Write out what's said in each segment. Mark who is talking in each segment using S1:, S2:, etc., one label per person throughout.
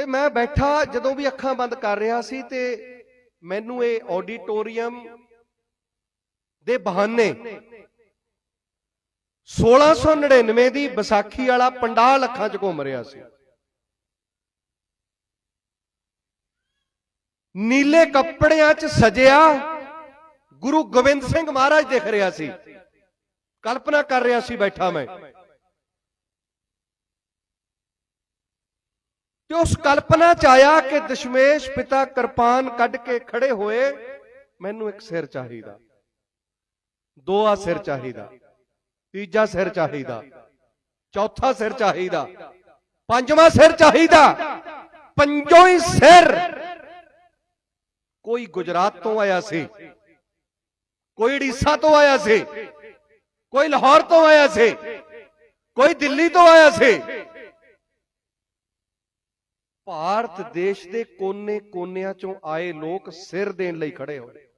S1: ਤੇ ਮੈਂ ਬੈਠਾ ਜਦੋਂ ਵੀ ਅੱਖਾਂ ਬੰਦ ਕਰ ਰਿਹਾ ਸੀ ਤੇ ਮੈਨੂੰ ਇਹ ਆਡੀਟੋਰੀਅਮ ਦੇ ਬਹਾਨੇ 1699 ਦੀ ਵਿਸਾਖੀ ਵਾਲਾ ਪੰਡਾਲ ਅੱਖਾਂ 'ਚ ਘੁੰਮ ਰਿਹਾ ਸੀ। ਨੀਲੇ ਕੱਪੜਿਆਂ 'ਚ ਸਜਿਆ ਗੁਰੂ ਗੋਬਿੰਦ ਸਿੰਘ ਮਹਾਰਾਜ ਦਿਖ ਰਿਹਾ ਸੀ। ਕਲਪਨਾ ਕਰ ਰਿਹਾ ਸੀ ਬੈਠਾ ਮੈਂ। ਤੇ ਉਸ ਕਲਪਨਾ 'ਚ ਆਇਆ ਕਿ ਦਸ਼ਮੇਸ਼ ਪਿਤਾ ਕਿਰਪਾਨ ਕੱਢ ਕੇ ਖੜੇ ਹੋਏ ਮੈਨੂੰ ਇੱਕ ਸਿਰ ਚਾਹੀਦਾ ਦੋ ਆ ਸਿਰ ਚਾਹੀਦਾ, ਤੀਜਾ ਸਿਰ ਚਾਹੀਦਾ, ਚੌਥਾ ਸਿਰ ਚਾਹੀਦਾ, ਪੰਜਵਾਂ ਸਿਰ ਚਾਹੀਦਾ, ਪੰਜੋ ਹੀ ਸਿਰ। ਕੋਈ ਗੁਜਰਾਤ ਤੋਂ ਆਇਆ ਸੀ, ਕੋਈ ੜੀਸਾ ਤੋਂ ਆਇਆ ਸੀ, ਕੋਈ ਲਾਹੌਰ ਤੋਂ ਆਇਆ ਸੀ, ਕੋਈ ਦਿੱਲੀ ਤੋਂ ਆਇਆ ਸੀ ਭਾਰਤ ਦੇਸ਼ ਦੇ ਕੋਨੇ-ਕੋਨਿਆਂ ਚੋਂ ਆਏ ਲੋਕ ਸਿਰ ਦੇਣ ਲਈ ਖੜੇ ਹੋਏ।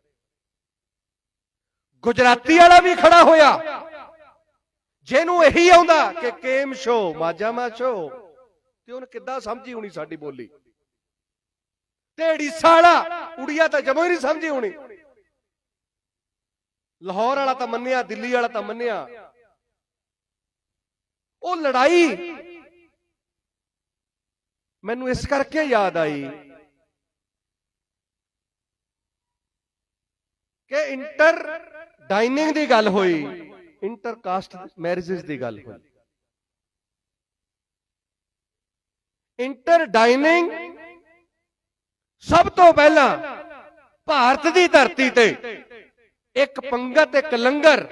S1: ਗੁਜਰਾਤੀ ਵਾਲਾ ਵੀ ਖੜਾ ਹੋਇਆ। ਜਿਹਨੂੰ ਇਹੀ ਆਉਂਦਾ ਕਿ ਕੇਮ ਸ਼ੋ ਮਾਜਾਮਾ ਸ਼ੋ। ਤੇ ਉਹਨੇ ਕਿੱਦਾਂ ਸਮਝੀ ਹੋਣੀ ਸਾਡੀ ਬੋਲੀ? ਤੇ ੜੀਸਾ ਵਾਲਾ ਉੜੀਆ ਤਾਂ ਜਮੋ ਹੀ ਨਹੀਂ ਸਮਝੀ ਹੋਣੀ। ਲਾਹੌਰ ਵਾਲਾ ਤਾਂ ਮੰਨਿਆ, ਦਿੱਲੀ ਵਾਲਾ ਤਾਂ ਮੰਨਿਆ। ਉਹ ਲੜਾਈ ਮੈਨੂੰ ਇਸ ਕਰਕੇ ਯਾਦ ਆਈ ਕਿ ਇੰਟਰ ਡਾਈਨਿੰਗ ਦੀ ਗੱਲ ਹੋਈ, ਇੰਟਰ ਕਾਸਟ ਮੈਰਿਜਸ ਦੀ ਗੱਲ ਹੋਈ। ਇੰਟਰ ਡਾਈਨਿੰਗ ਸਭ ਤੋਂ ਪਹਿਲਾਂ ਭਾਰਤ ਦੀ ਧਰਤੀ ਤੇ ਇੱਕ ਪੰਗਤ, ਇੱਕ ਲੰਗਰ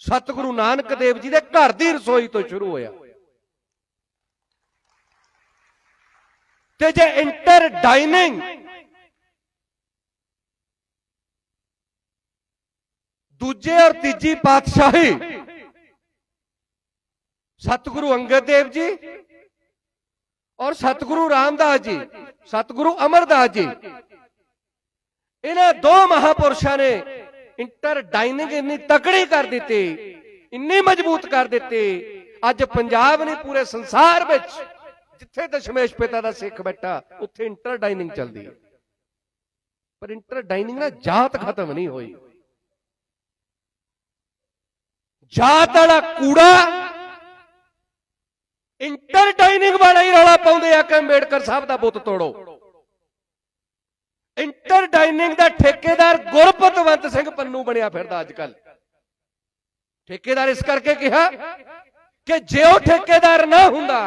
S1: ਸਤਿਗੁਰੂ ਨਾਨਕ ਦੇਵ ਜੀ ਦੇ ਘਰ ਦੀ ਰਸੋਈ ਤੋਂ ਸ਼ੁਰੂ ਹੋਇਆ। ਤੇ ਜੇ ਇੰਟਰ ਡਾਈਨਿੰਗ, ਦੂਜੇ ਔਰ ਤੀਜੀ ਪਾਤਸ਼ਾਹੀ, ਸਤਿਗੁਰੂ ਅੰਗਦ ਦੇਵ ਜੀ ਔਰ ਸਤਿਗੁਰੂ ਰਾਮਦਾਸ ਜੀ, ਸਤਿਗੁਰੂ ਅਮਰਦਾਸ ਜੀ, ਇਹਨਾਂ ਦੋ ਮਹਾਪੁਰਸ਼ਾਂ ਨੇ ਇੰਟਰ ਡਾਈਨਿੰਗ ਇੰਨੀ ਤਕੜੀ ਕਰ ਦਿੱਤੀ, ਇੰਨੀ ਮਜ਼ਬੂਤ ਕਰ ਦਿੱਤੀ, ਅੱਜ ਪੰਜਾਬ ਨੇ ਪੂਰੇ ਸੰਸਾਰ ਵਿੱਚ ਜਿੱਥੇ ਦਸ਼ਮੇਸ਼ ਪਿਤਾ ਦਾ ਸਿੱਖ ਬੈਠਾ, ਉੱਥੇ ਇੰਟਰ ਡਾਈਨਿੰਗ ਚੱਲਦੀ ਹੈ। ਪਰ ਇੰਟਰ ਡਾਈਨਿੰਗ ਨਾਲ ਜਾਤ ਖਤਮ ਨਹੀਂ ਹੋਈ। ਜਾਤ ਵਾਲਾ ਕੂੜਾ ਇੰਟਰ ਡਾਈਨਿੰਗ ਵਾਲਾ ਹੀ ਰੌਲਾ ਪਾਉਂਦੇ ਆ ਕਿ ਅੰਬੇਡਕਰ ਸਾਹਿਬ ਦਾ ਬੁੱਤ ਤੋੜੋ। ਇੰਟਰ ਡਾਈਨਿੰਗ ਦਾ ਠੇਕੇਦਾਰ ਗੁਰਪਤਵੰਤ ਸਿੰਘ ਪੰਨੂ ਬਣਿਆ ਫਿਰਦਾ ਅੱਜ ਕੱਲ ਠੇਕੇਦਾਰ ਇਸ ਕਰਕੇ ਕਿਹਾ ਕਿ ਜੇ ਉਹ ਠੇਕੇਦਾਰ ਨਾ ਹੁੰਦਾ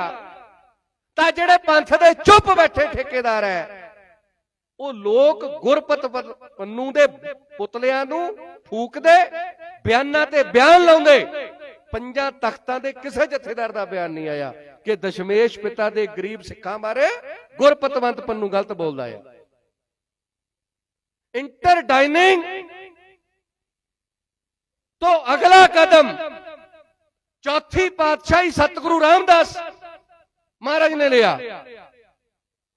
S1: ਤਾਂ ਜਿਹੜੇ ਪੰਥ ਦੇ ਚੁੱਪ ਬੈਠੇ ਠੇਕੇਦਾਰ ਹੈ, ਉਹ ਲੋਕ ਗੁਰਪਤ ਪੰਨੂ ਦੇ ਪੁਤਲਿਆਂ ਨੂੰ ਫੂਕਦੇ, ਬਿਆਨਾਂ ਤੇ ਬਿਆਨ ਲਾਉਂਦੇ। ਪੰਜਾਂ ਤਖਤਾਂ ਦੇ ਕਿਸੇ ਜਥੇਦਾਰ ਦਾ ਬਿਆਨ ਨਹੀਂ ਆਇਆ ਕਿ ਦਸ਼ਮੇਸ਼ ਪਿਤਾ ਦੇ ਗਰੀਬ ਸਿੱਖਾਂ ਬਾਰੇ ਗੁਰਪਤਵੰਤ ਪੰਨੂ ਗਲਤ ਬੋਲਦਾ ਹੈ। ਇੰਟਰ ਡਾਈਨਿੰਗ ਤੋਂ ਅਗਲਾ ਕਦਮ ਚੌਥੀ ਪਾਤਸ਼ਾਹੀ ਸਤਿਗੁਰੂ ਰਾਮਦਾਸ ਮਹਾਰਾਜ ਨੇ ਲਿਆ।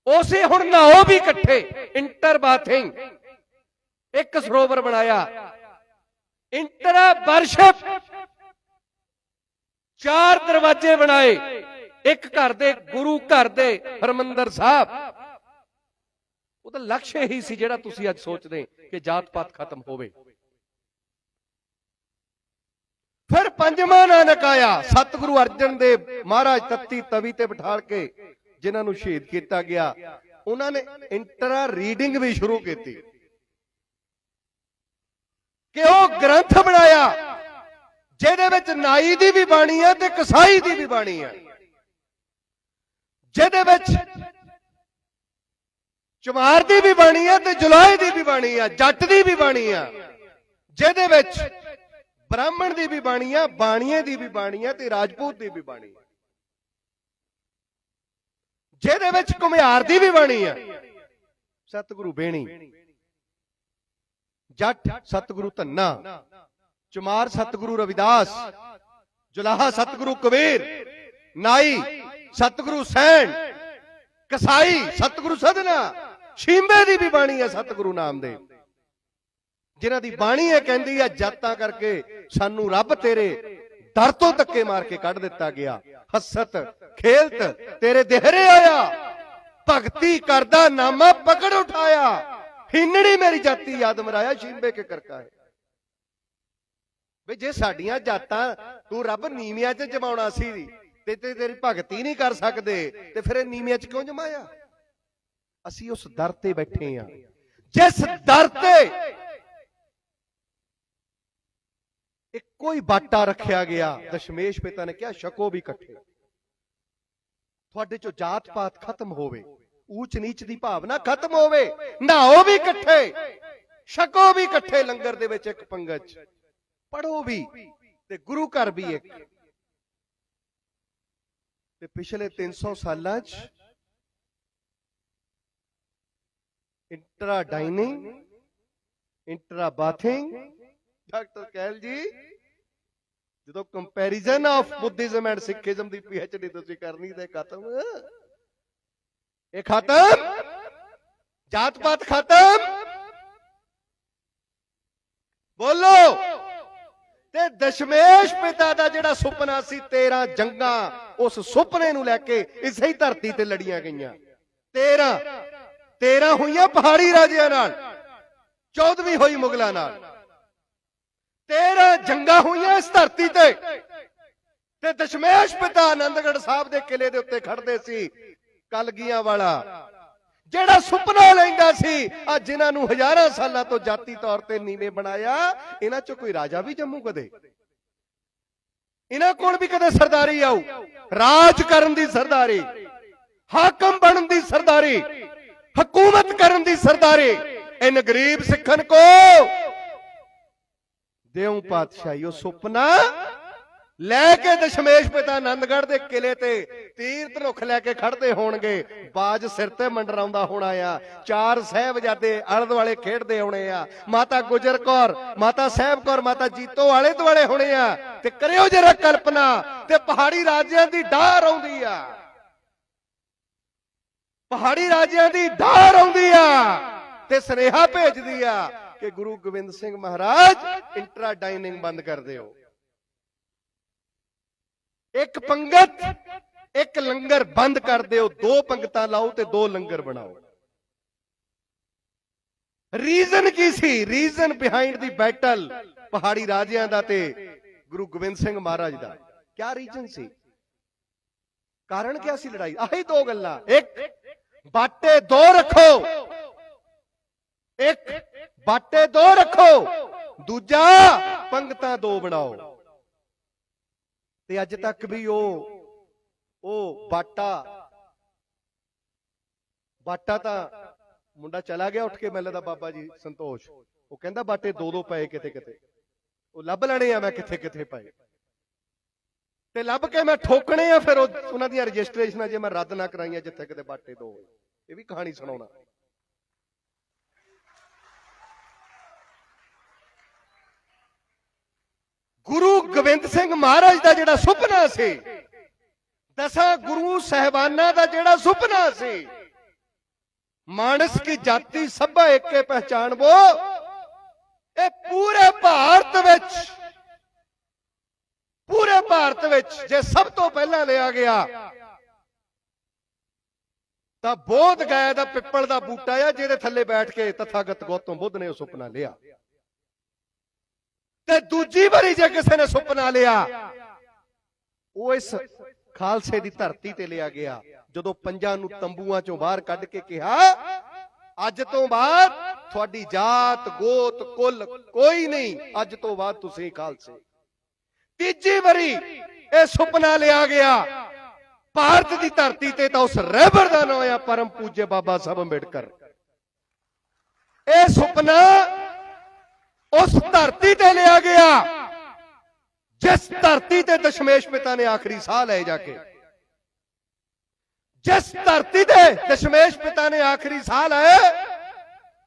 S1: ਉਸੇ ਹੁਣ ਨਾਓ ਵੀ ਇਕੱਠੇ, ਇੰਟਰ ਬਾਥਿੰਗ ਇੱਕ ਸਰੋਵਰ ਬਣਾਇਆ। ਇੰਟਰ ਵਰਸ਼ਿਪ ਚਾਰ ਦਰਵਾਜ਼ੇ ਬਣਾਏ। ਇੱਕ ਘਰ ਦੇ, ਗੁਰੂ ਘਰ ਦੇ, ਹਰਮੰਦਰ ਸਾਹਿਬ। ਉਹਦਾ ਲਕਸ਼ ਇਹੀ ਸੀ ਜਿਹੜਾ ਤੁਸੀਂ ਅੱਜ ਸੋਚਦੇ ਕਿ ਜਾਤ ਪਾਤ ਖਤਮ ਹੋਵੇ। ਪੰਜਵਾਂ ਨਾਨਕ ਆਇਆ। ਸਤਿਗੁਰੂ ਅਰਜਨ ਦੇਵ ਮਹਾਰਾਜ ਤੱਤੀ ਤਵੀ ਤੇ ਬਿਠਾਲ ਕੇ ਜਿਨ੍ਹਾਂ ਨੂੰ ਸ਼ਹੀਦ ਕੀਤਾ ਗਿਆ, ਉਹਨਾਂ ਨੇ ਇੰਟਰਾ ਰੀਡਿੰਗ ਵੀ ਸ਼ੁਰੂ ਕੀਤੀ। ਕਿ ਉਹ ਗ੍ਰੰਥ ਬਣਾਇਆ, ਜਿਹਦੇ ਵਿੱਚ ਨਾਈ ਦੀ ਵੀ ਬਾਣੀ ਹੈ ਤੇ ਕਸਾਈ ਦੀ ਵੀ ਬਾਣੀ ਹੈ। ਜਿਹਦੇ ਵਿੱਚ ਚਮਾਰ ਦੀ ਵੀ ਬਾਣੀ ਹੈ ਤੇ ਜੁਲਾਈ ਦੀ ਵੀ ਬਾਣੀ ਹੈ, ਜੱਟ ਦੀ ਵੀ ਬਾਣੀ ਹੈ। ਜਿਹਦੇ ਵਿੱਚ ਬ੍ਰਾਹਮਣ ਦੀ ਵੀ ਬਾਣੀ ਹੈ ਬਾਣੀਏ ਦੀ ਵੀ ਬਾਣੀ ਹੈ ਤੇ ਰਾਜਪੂਤ ਦੀ ਵੀ ਬਾਣੀ ਹੈ ਜਿਹਦੇ ਵਿੱਚ ਘੁਮਿਆਰ ਦੀ ਵੀ ਬਾਣੀ ਹੈ ਸਤਿਗੁਰੂ ਬੇਣੀ। ਜੱਟ ਸਤਿਗੁਰੂ ਧੰਨਾ। ਚਮਾਰ ਸਤਿਗੁਰੂ ਰਵਿਦਾਸ। ਜੁਲਾਹਾ ਸਤਿਗੁਰੂ ਕਬੀਰ। ਨਾਈ ਸਤਿਗੁਰੂ ਸੈਣ। ਕਸਾਈ ਸਤਿਗੁਰੂ ਸਦਨਾ। ਛੀਂਬੇ ਦੀ ਵੀ ਬਾਣੀ ਹੈ ਸਤਿਗੁਰੂ ਨਾਮ ਨਾਮਦੇਵ ਜਿਨ੍ਹਾਂ ਦੀ ਬਾਣੀ ਇਹ ਕਹਿੰਦੀ ਹੈ ਜਾਤਾਂ ਕਰਕੇ ਸਾਨੂੰ ਰੱਬ ਤੇਰੇ ਦਰ ਤੋਂ ਧੱਕੇ ਮਾਰ ਕੇ ਕੱਢ ਦਿੱਤਾ ਗਿਆ। ਹਸਤ, ਖੇਲਤ, ਤੇਰੇ ਦੇਹਰੇ ਆਇਆ। ਭਗਤੀ ਕਰਦਾ, ਨਾਮਾ ਪਕੜ ਉਠਾਇਆ। ਹਿੰਨੜੀ ਮੇਰੀ ਜਾਤੀ ਯਾਦ ਮਰਾਇਆ ਸ਼ੀਂਬੇ ਕੇ ਕਰਕਾ ਹੈ। ਵੀ ਜੇ ਸਾਡੀਆਂ ਜਾਤਾਂ ਤੂੰ ਰੱਬ ਨੀਵਿਆਂ 'ਚ ਜਮਾਉਣਾ ਸੀ ਤੇ ਤੇ ਤੇਰੀ ਭਗਤੀ ਨਹੀਂ ਕਰ ਸਕਦੇ, ਤੇ ਫਿਰ ਇਹ ਨੀਵਿਆਂ 'ਚ ਕਿਉਂ ਜਮਾਇਆ? ਅਸੀਂ ਉਸ ਦਰ ਤੇ ਬੈਠੇ ਆ ਜਿਸ ਦਰ ਤੇ ਇੱਕੋ ਹੀ ਬਾਟਾ ਰੱਖਿਆ ਗਿਆ, ਦਸ਼ਮੇਸ਼ ਪਿਤਾ ਨੇ ਕਿਹਾ ਛਕੋ ਵੀ ਇਕੱਠੇ। ਤੁਹਾਡੇ ਚੋਂ ਜਾਤ ਪਾਤ ਖਤਮ ਹੋਵੇ ਊਚ ਨੀਚ ਦੀ ਭਾਵਨਾ ਖਤਮ ਹੋਵੇ, ਨਹਾਓ ਵੀ ਇਕੱਠੇ ਛਕੋ ਵੀ ਇਕੱਠੇ ਲੰਗਰ ਦੇ ਵਿੱਚ ਇੱਕ ਪੰਗਤ ਪੜੋ ਵੀ, ਤੇ ਗੁਰੂ ਘਰ ਵੀ ਇੱਕ। ਤੇ ਪਿਛਲੇ 300 ਸਾਲਾਂ ਚ inter dining inter bathing doctor Kehal ji. ਜਦੋਂ comparison of Buddhism and Sikhism the PhD ਤੁਸੀਂ ਕਰਨੀ ਤੇ ਖਤਮ। ਇਹ ਖਤਮ? ਜਾਤ ਪਾਤ ਖਤਮ? ਬੋਲੋ। ਤੇ ਦਸ਼ਮੇਸ਼ ਪਿਤਾ ਦਾ ਜਿਹੜਾ ਸੁਪਨਾ ਸੀ 13 ਜੰਗਾਂ ਉਸ ਸੁਪਨੇ ਨੂੰ ਲੈ ਕੇ ਇਸੇ ਹੀ ਧਰਤੀ ਤੇ ਲੜੀਆਂ ਗਈਆਂ। 13 13 ਹੋਈਆਂ ਪਹਾੜੀ ਰਾਜਿਆਂ ਨਾਲ। 14ਵੀਂ ਹੋਈ ਮੁਗਲਾਂ ਨਾਲ। 13 ਜੰਗਾਂ ਹੋਈਆਂ ਇਸ ਧਰਤੀ ਤੇ। ਤੇ ਦਸ਼ਮੇਸ਼ ਪਿਤਾ ਆਨੰਦਗੜ੍ਹ ਸਾਹਿਬ ਦੇ ਕਿਲੇ ਦੇ ਉੱਤੇ ਖੜਦੇ ਸੀ, ਕਲਗੀਆਂ ਵਾਲਾ। ਜਿਹੜਾ ਸੁਪਨਾ ਲੈਂਦਾ ਸੀ ਆ ਜਿਨ੍ਹਾਂ ਨੂੰ ਹਜ਼ਾਰਾਂ ਸਾਲਾਂ ਤੋਂ ਜਾਤੀ ਤੌਰ ਤੇ ਨੀਵੇਂ ਬਣਾਇਆ, ਇਹਨਾਂ ਚੋਂ ਕੋਈ ਰਾਜਾ ਵੀ ਜੰਮੂ ਕਦੇ। ਇਹਨਾਂ ਕੋਲ ਵੀ ਕਦੇ ਸਰਦਾਰੀ ਆਊ। ਰਾਜ ਕਰਨ ਦੀ ਸਰਦਾਰੀ, ਹਾਕਮ ਬਣਨ ਦੀ ਸਰਦਾਰੀ, ਹਕੂਮਤ ਕਰਨ ਦੀ ਸਰਦਾਰੀ। ਇਨ ਗਰੀਬ ਸਿੱਖਣ ਕੋ ਦੇਉ ਪਾਤਸ਼ਾਹੀ ਉਹ ਸੁਪਨਾ ਲੈ ਕੇ ਦਸ਼ਮੇਸ਼ ਪਿਤਾ ਆਨੰਦਗੜ੍ਹ ਦੇ ਕਿਲੇ ਤੇ ਤੀਰ ਧਨੁਖ ਲੈ ਕੇ ਖੜਦੇ ਹੋਣਗੇ। ਬਾਜ ਸਿਰ ਤੇ ਮੰਡਰਾਉਂਦਾ ਹੋਣਾ ਆ। ਚਾਰ ਸਹਿਬਜ਼ਾਦੇ ਆਲੇ ਦੁਆਲੇ ਖੇਡਦੇ ਹੋਣੇ ਆ। ਮਾਤਾ ਗੁਜਰ ਕੌਰ ਮਾਤਾ ਸਾਹਿਬ ਕੌਰ ਮਾਤਾ ਜੀਤੋ ਆਲੇ ਦੁਆਲੇ ਹੋਣੇ ਆ। ਤੇ ਕਰਿਓ ਜਰਾ ਕਲਪਨਾ ਤੇ ਪਹਾੜੀ ਰਾਜਿਆਂ ਦੀ ਡਾਰ ਆਉਂਦੀ ਆ। ਪਹਾੜੀ ਰਾਜਿਆਂ ਦੀ ਡਾਰ ਆਉਂਦੀ ਆ ਤੇ ਸਨੇਹਾ ਭੇਜਦੀ ਆ। ਕਿ ਗੁਰੂ ਗੋਬਿੰਦ ਸਿੰਘ ਮਹਾਰਾਜ ਇੰਟਰਾ ਡਾਈਨਿੰਗ ਬੰਦ ਕਰ ਦਿਓ। ਇੱਕ ਪੰਗਤ, ਇੱਕ ਲੰਗਰ ਬੰਦ ਕਰ ਦਿਓ, ਦੋ ਪੰਗਤਾਂ ਲਾਓ ਤੇ ਦੋ ਲੰਗਰ ਬਣਾਓ। ਰੀਜ਼ਨ ਕੀ ਸੀ? ਰੀਜ਼ਨ ਬਿਹਾਈਂਡ ਦੀ ਬੈਟਲ ਪਹਾੜੀ ਰਾਜਿਆਂ ਦਾ ਤੇ ਗੁਰੂ ਗੋਬਿੰਦ ਸਿੰਘ ਮਹਾਰਾਜ ਦਾ। ਕੀ ਰੀਜ਼ਨ ਸੀ? ਕਾਰਨ ਕੀ ਸੀ ਲੜਾਈ? ਆਹੀ ਦੋ ਗੱਲਾਂ। ਇੱਕ, ਬਾਟੇ ਦੋ ਰੱਖੋ। ਇੱਕ ਬਾਟੇ ਦੋ ਰੱਖੋ, ਦੂਜਾ ਪੰਗਤਾਂ ਦੋ ਬਣਾਓ। ਤੇ ਅੱਜ ਤੱਕ ਵੀ ਉਹ ਉਹ ਬਾਟਾ ਬਾਟਾ ਤਾਂ ਮੁੰਡਾ ਚਲਾ ਗਿਆ ਉੱਠ ਕੇ ਮੈਨੂੰ ਲੱਗਦਾ ਬਾਬਾ ਜੀ ਸੰਤੋਸ਼। ਉਹ ਕਹਿੰਦਾ ਬਾਟੇ ਦੋ ਦੋ ਪਏ ਕਿਤੇ ਕਿਤੇ। ਉਹ ਲੱਭ ਲੈਣੇ ਆ ਮੈਂ ਕਿੱਥੇ ਕਿੱਥੇ ਪਏ। ਤੇ ਲੱਭ ਕੇ ਮੈਂ ਠੋਕਣੇ ਆ ਫਿਰ ਉਹਨਾਂ ਦੀਆਂ ਰਜਿਸਟ੍ਰੇਸ਼ਨਾਂ ਜੇ ਮੈਂ ਰੱਦ ਨਾ ਕਰਾਈਆਂ ਜਿੱਥੇ ਕਿਤੇ ਬਾਟੇ ਦੋ ਇਹ ਵੀ ਕਹਾਣੀ ਸੁਣਾਉਣਾ। ਗੁਰੂ ਗੋਬਿੰਦ ਸਿੰਘ ਮਹਾਰਾਜ ਦਾ ਜਿਹੜਾ ਸੁਪਨਾ ਸੀ, ਦਸਾਂ ਗੁਰੂ ਸਹਿਬਾਨਾਂ ਦਾ ਜਿਹੜਾ ਸੁਪਨਾ ਸੀ, ਮਾਨਸ ਕੀ ਜਾਤੀ ਸਭਾ ਏਕੇ ਪਹਿਚਾਨਵੋ ਇਹ ਪੂਰੇ ਭਾਰਤ ਵਿੱਚ, ਪੂਰੇ ਭਾਰਤ ਵਿੱਚ ਜੇ ਸਭ ਤੋਂ ਪਹਿਲਾਂ ਲਿਆ ਗਿਆ, ਤਾਂ ਬੋਧ ਗਾਇ ਦਾ ਪਿੱਪਲ ਦਾ ਬੂਟਾ ਆ ਜਿਹਦੇ ਥੱਲੇ ਬੈਠ ਕੇ ਤਥਾਗਤ ਗੌਤਮ ਬੁੱਧ ਨੇ ਉਹ ਸੁਪਨਾ ਲਿਆ। ਤੇ ਦੂਜੀ ਵਾਰੀ ਜੇ ਕਿਸੇ ਨੇ ਸੁਪਨਾ ਲਿਆ, ਉਹ ਇਸ ਖਾਲਸੇ ਦੀ ਧਰਤੀ ਤੇ ਲਿਆ ਗਿਆ, ਜਦੋਂ ਪੰਜਾਂ ਨੂੰ ਤੰਬੂਆਂ ਚੋਂ ਬਾਹਰ ਕੱਢ ਕੇ ਕਿਹਾ, ਅੱਜ ਤੋਂ ਬਾਅਦ ਤੁਹਾਡੀ ਜਾਤ, ਗੋਤ, ਕੁੱਲ ਕੋਈ ਨਹੀਂ, ਅੱਜ ਤੋਂ ਬਾਅਦ ਤੁਸੀਂ ਖਾਲਸੇ। ਤੀਜੀ ਵਾਰੀ ਇਹ ਸੁਪਨਾ ਲਿਆ ਗਿਆ, ਭਾਰਤ ਦੀ ਧਰਤੀ ਤੇ ਤਾਂ ਉਸ ਰਹਿਬਰ ਦਾ ਨਾਮ ਆ ਪਰਮ ਪੂਜੇ ਬਾਬਾ ਸਾਹਿਬ ਅੰਬੇਡਕਰ। ਇਹ ਸੁਪਨਾ ਉਸ ਧਰਤੀ ਤੇ ਲਿਆ ਗਿਆ ਜਿਸ ਧਰਤੀ ਤੇ ਦਸ਼ਮੇਸ਼ ਪਿਤਾ ਨੇ ਆਖਰੀ ਸਾਹ ਲਏ ਜਾ ਕੇ ਜਿਸ ਧਰਤੀ ਤੇ ਦਸ਼ਮੇਸ਼ ਪਿਤਾ ਨੇ ਆਖਰੀ ਸਾਹ ਲਏ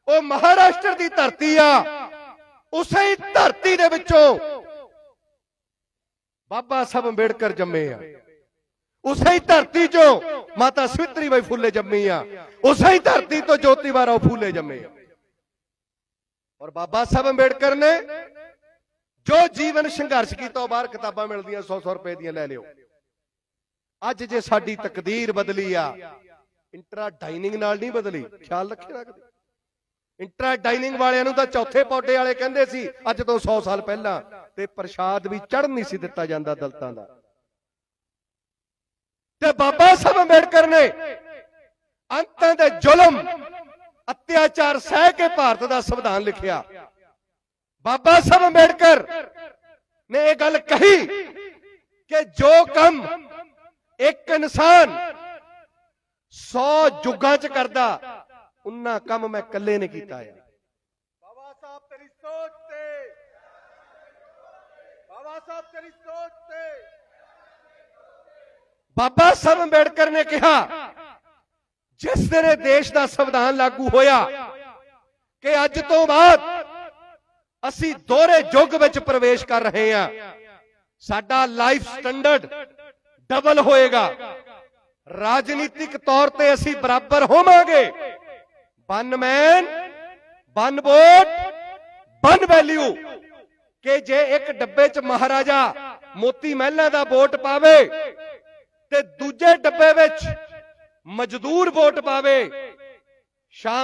S1: ਉਹ ਮਹਾਰਾਸ਼ਟਰ ਦੀ ਧਰਤੀ ਆ ਉਸੇ ਹੀ ਧਰਤੀ ਦੇ ਵਿੱਚੋਂ ਬਾਬਾ ਸਾਹਿਬ ਅੰਬੇਡਕਰ ਜੰਮੇ ਆ ਉਸੇ ਹੀ ਧਰਤੀ ਚੋਂ ਮਾਤਾ ਸਵਿਤਰੀ ਬਾਈ ਫੁੱਲੇ ਜੰਮੀ ਆ ਉਸੇ ਹੀ ਧਰਤੀ ਤੋਂ ਜੋਤੀਬਾ ਰਾਓ ਫੂਲੇ ਜੰਮੇ ਆ ਔਰ ਬਾਬਾ ਸਾਹਿਬ ਅੰਬੇਡਕਰ ਨੇ ਜੋ ਜੀਵਨ ਸੰਘਰਸ਼ ਕੀਤਾ, ਉਹ ਬਾਹਰ ਕਿਤਾਬਾਂ ਮਿਲਦੀਆਂ 100-100 ਰੁਪਏ ਦੀਆਂ ਲੈ ਲਿਓ। ਅੱਜ ਜੇ ਸਾਡੀ ਤਕਦੀਰ ਬਦਲੀ ਆ, ਇੰਟਰਾ ਡਾਈਨਿੰਗ ਨਾਲ ਨਹੀਂ ਬਦਲੀ, ਖਿਆਲ ਰੱਖਿਆ ਕਦੇ ਇੰਟਰਾ ਡਾਈਨਿੰਗ ਵਾਲਿਆਂ ਨੂੰ ਤਾਂ ਚੌਥੇ ਪੌਡੇ ਵਾਲੇ ਕਹਿੰਦੇ ਸੀ, ਅੱਜ ਤੋਂ 100 ਸਾਲ ਪਹਿਲਾਂ, ਤੇ ਪ੍ਰਸ਼ਾਦ ਵੀ ਚੜ੍ਹਨ ਨਹੀਂ ਸੀ ਦਿੱਤਾ ਜਾਂਦਾ ਦਲਤਾਂ ਦਾ। ਤੇ ਬਾਬਾ ਸਾਹਿਬ ਅੰਬੇਡਕਰ ਨੇ ਅੰਤਾਂ ਦੇ ਜ਼ੁਲਮ ਅਤਿਆਚਾਰ ਸਹਿ ਕੇ ਭਾਰਤ ਦਾ ਸੰਵਿਧਾਨ ਲਿਖਿਆ। ਬਾਬਾ ਸਾਹਿਬ ਅੰਬੇਡਕਰ ਨੇ ਇਹ ਗੱਲ ਕਹੀ ਕਿ ਜੋ ਕੰਮ ਇੱਕ ਇਨਸਾਨ 100 ਯੁੱਗਾਂ ਚ ਕਰਦਾ ਉਨਾ ਕੰਮ ਮੈਂ ਇਕੱਲੇ ਨੇ ਕੀਤਾ ਹੈ
S2: ਬਾਬਾ ਸਾਹਿਬ ਤੇਰੀ ਸੋਚ ਤੇ। ਬਾਬਾ ਸਾਹਿਬ ਤੇਰੀ ਸੋਚ ਤੇ।
S1: ਬਾਬਾ ਸਾਹਿਬ ਅੰਬੇਡਕਰ ਨੇ ਕਿਹਾ ਜਿਸ ਦਿਨ ਇਹ ਦੇਸ਼ ਦਾ ਸੰਵਿਧਾਨ ਲਾਗੂ ਹੋਇਆ ਕਿ ਅੱਜ ਤੋਂ ਬਾਅਦ ਅਸੀਂ ਦੋਹਰੇ ਯੁੱਗ ਵਿੱਚ ਪ੍ਰਵੇਸ਼ ਕਰ ਰਹੇ ਹਾਂ, ਸਾਡਾ ਲਾਈਫ ਸਟੈਂਡਰਡ ਡਬਲ ਹੋਏਗਾ। ਰਾਜਨੀਤਿਕ ਤੌਰ ਤੇ ਅਸੀਂ ਬਰਾਬਰ ਹੋਵਾਂਗੇ। One man one vote one value ਕਿ ਜੇ ਇੱਕ ਡੱਬੇ 'ਚ ਮਹਾਰਾਜਾ ਮੋਤੀ ਮਹਿਲਾ ਦਾ ਵੋਟ ਪਾਵੇ ਤੇ ਦੂਜੇ ਡੱਬੇ ਵਿੱਚ ਮਜ਼ਦੂਰ ਵੋਟ ਪਾਵੇ। ਸ਼ਾਮ